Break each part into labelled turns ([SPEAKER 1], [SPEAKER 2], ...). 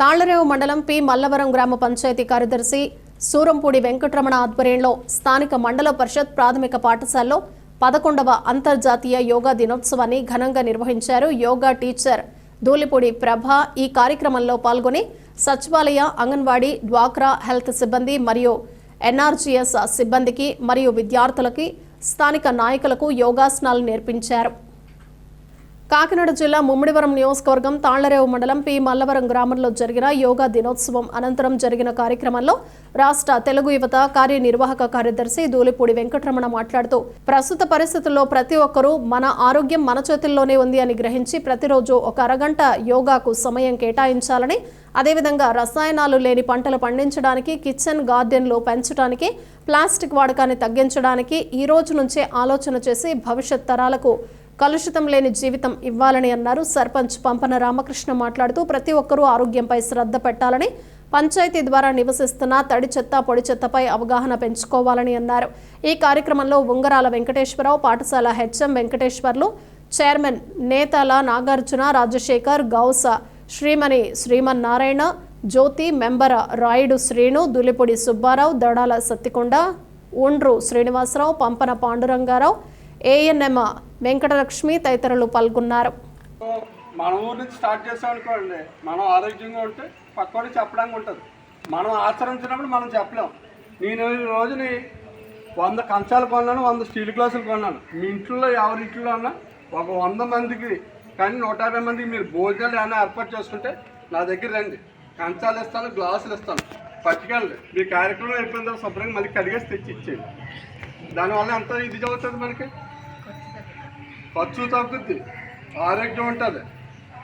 [SPEAKER 1] తాళ్ళరేవు మండలం పి మల్లవరం గ్రామ పంచాయతీ కార్యదర్శి సూరంపూడి వెంకటరమణ ఆధ్వర్యంలో స్థానిక మండల పరిషత్ ప్రాథమిక పాఠశాలలో పదకొండవ అంతర్జాతీయ యోగా దినోత్సవాన్ని ఘనంగా నిర్వహించారు యోగా టీచర్ ధూళిపూడి ప్రభ. ఈ కార్యక్రమంలో పాల్గొని సచివాలయ అంగన్వాడీ డ్వాక్రా హెల్త్ సిబ్బంది మరియు ఎన్ఆర్జీఎస్ సిబ్బందికి మరియు విద్యార్థులకి స్థానిక నాయకులకు యోగాసనాలు నేర్పించారు. కాకినాడ జిల్లా ముమ్మిడివరం నియోజకవర్గం తాళ్ళరేవు మండలం పి. మల్లవరం గ్రామంలో జరిగిన యోగా దినోత్సవం అనంతరం జరిగిన కార్యక్రమంలో రాష్ట్ర తెలుగు యువత కార్యనిర్వాహక కార్యదర్శి దూలిపూడి వెంకటరమణ మాట్లాడుతూ ప్రస్తుత పరిస్థితుల్లో ప్రతి ఒక్కరూ మన ఆరోగ్యం మన చేతుల్లోనే ఉంది అని గ్రహించి ప్రతిరోజు ఒక అరగంట యోగాకు సమయం కేటాయించాలని అదేవిధంగా రసాయనాలు లేని పంటలు పండించడానికి కిచెన్ గార్డెన్లు పెంచడానికి ప్లాస్టిక్ వాడకాన్ని తగ్గించడానికి ఈ రోజు నుంచే ఆలోచన చేసి భవిష్యత్ తరాలకు కలుషితం లేని జీవితం ఇవ్వాలని అన్నారు. సర్పంచ్ పంపన రామకృష్ణ మాట్లాడుతూ ప్రతి ఒక్కరూ ఆరోగ్యంపై శ్రద్ధ పెట్టాలని పంచాయతీ ద్వారా నివసిస్తున్న తడి చెత్త పొడి చెత్తపై అవగాహన పెంచుకోవాలని అన్నారు. ఈ కార్యక్రమంలో ఉంగరాల వెంకటేశ్వరరావు పాఠశాల H M Venkateswarlu chairman Netala Nagarjuna Rajasekhar Gousa Srimani Srimannarayana Jyothi member Rayudu Srinu Dulipodi Subbarao Dadala Sattikonda Undru Srinivasarao Pampana Pandurangarao A N M Venkatalakshmi తదితరులు పాల్గొన్నారు.
[SPEAKER 2] మన ఊరు నుంచి స్టార్ట్ చేసాం అనుకోండి మనం ఆరోగ్యంగా ఉంటే పక్కవాడు చెప్పడానికి ఉంటుంది. మనం ఆచరించినప్పుడు మనం చెప్పలేం. నేను ఈ రోజుని వంద కంచాలు కొన్నాను వంద స్టీల్ గ్లాసులు కొన్నాను. మీ ఇంట్లో ఎవరి ఇంట్లో ఉన్నా ఒక వంద మందికి కానీ నూట యాభై మందికి మీరు భోజనాలు ఏమైనా ఏర్పాటు చేసుకుంటే నా దగ్గర రండి. కంచాలు ఇస్తాను గ్లాసులు ఇస్తాను. పట్టుకెళ్ళండి. మీ కార్యక్రమం అయిపోయిన తర్వాత శుభ్రంగా మళ్ళీ కడిగేసి తెచ్చి ఇచ్చేయండి దానివల్ల ఎంత ఇది చదువుతుంది మనకి? ఖర్చు తగ్గుద్ది. ఆరోగ్యం ఉంటుంది.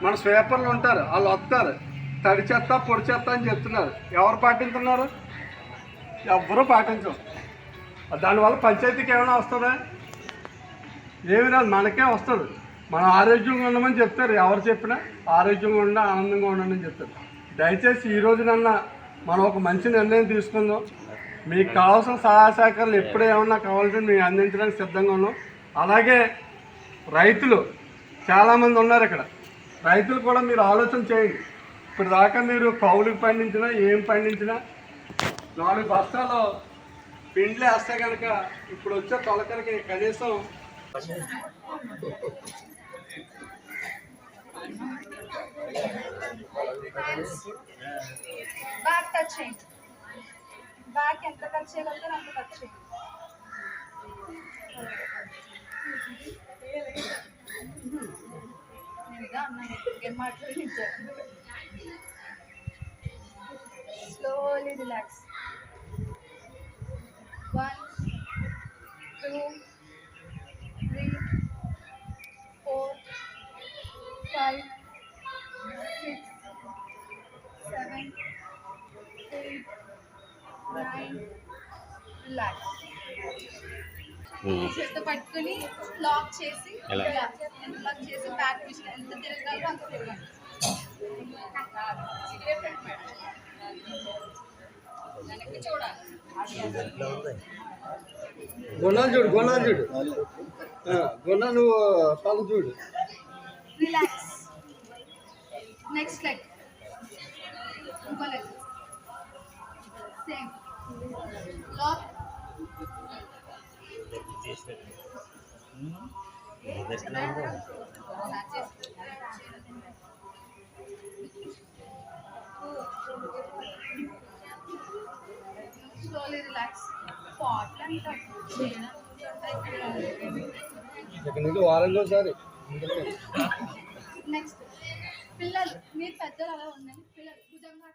[SPEAKER 2] మన స్వేపర్లు ఉంటారు వాళ్ళు వస్తారు. తడి చెత్త పొడి చెత్త అని చెప్తున్నారు. ఎవరు పాటించున్నారు ఎవ్వరూ పాటించరు. దానివల్ల పంచాయతీకి ఏమైనా వస్తుందా? ఏమి రాదు మనకే వస్తుంది. మనం ఆరోగ్యంగా ఉండమని చెప్తారు. ఎవరు చెప్పినా ఆరోగ్యంగా ఉండ ఆనందంగా ఉండండి అని చెప్తారు. దయచేసి ఈ రోజునన్నా మనం ఒక మంచి నిర్ణయం తీసుకుందాం. మీకు కావాల్సిన సహాయ సహకారాలు ఎప్పుడు ఏమన్నా కావాలంటే మేము అందించడానికి సిద్ధంగా ఉన్నాం. అలాగే రైతులు చాలామంది ఉన్నారు ఇక్కడ. రైతులు కూడా మీరు ఆలోచన చేయండి ఇప్పుడు దాకా మీరు కౌలుకి పండించినా ఏం పండించినా నాలుగు బస్తాలు పిండ్లు వేస్తే కనుక ఇప్పుడు వచ్చే తొలకలకి కనీసం
[SPEAKER 3] బ్యాక్ టచ్ చేయండి బ్యాక్ ఎంత టచ్ అంత టచ్ చేయండి slowly relax. One two three four five six seven eight nine. Relax. Six seven eight nine relax చేత పట్టుకుని లాక్ చేసి లాక్ చేసి బ్యాక్ మిషన్ ఎంత తిరగాలో అంత తిరగాలి. వెనక్కి చూడాలి.
[SPEAKER 2] గుణాలు చూడు గుణాలు చూడు. గుణ నువ్వు తల చూడు.
[SPEAKER 3] Relax next leg slowly relax pot
[SPEAKER 2] నుంచి వారంలో ఒకసారి.
[SPEAKER 3] నెక్స్ట్ పిల్లలు మీరు పెద్దలు అలా ఉండండి పిల్లలు భుజంగా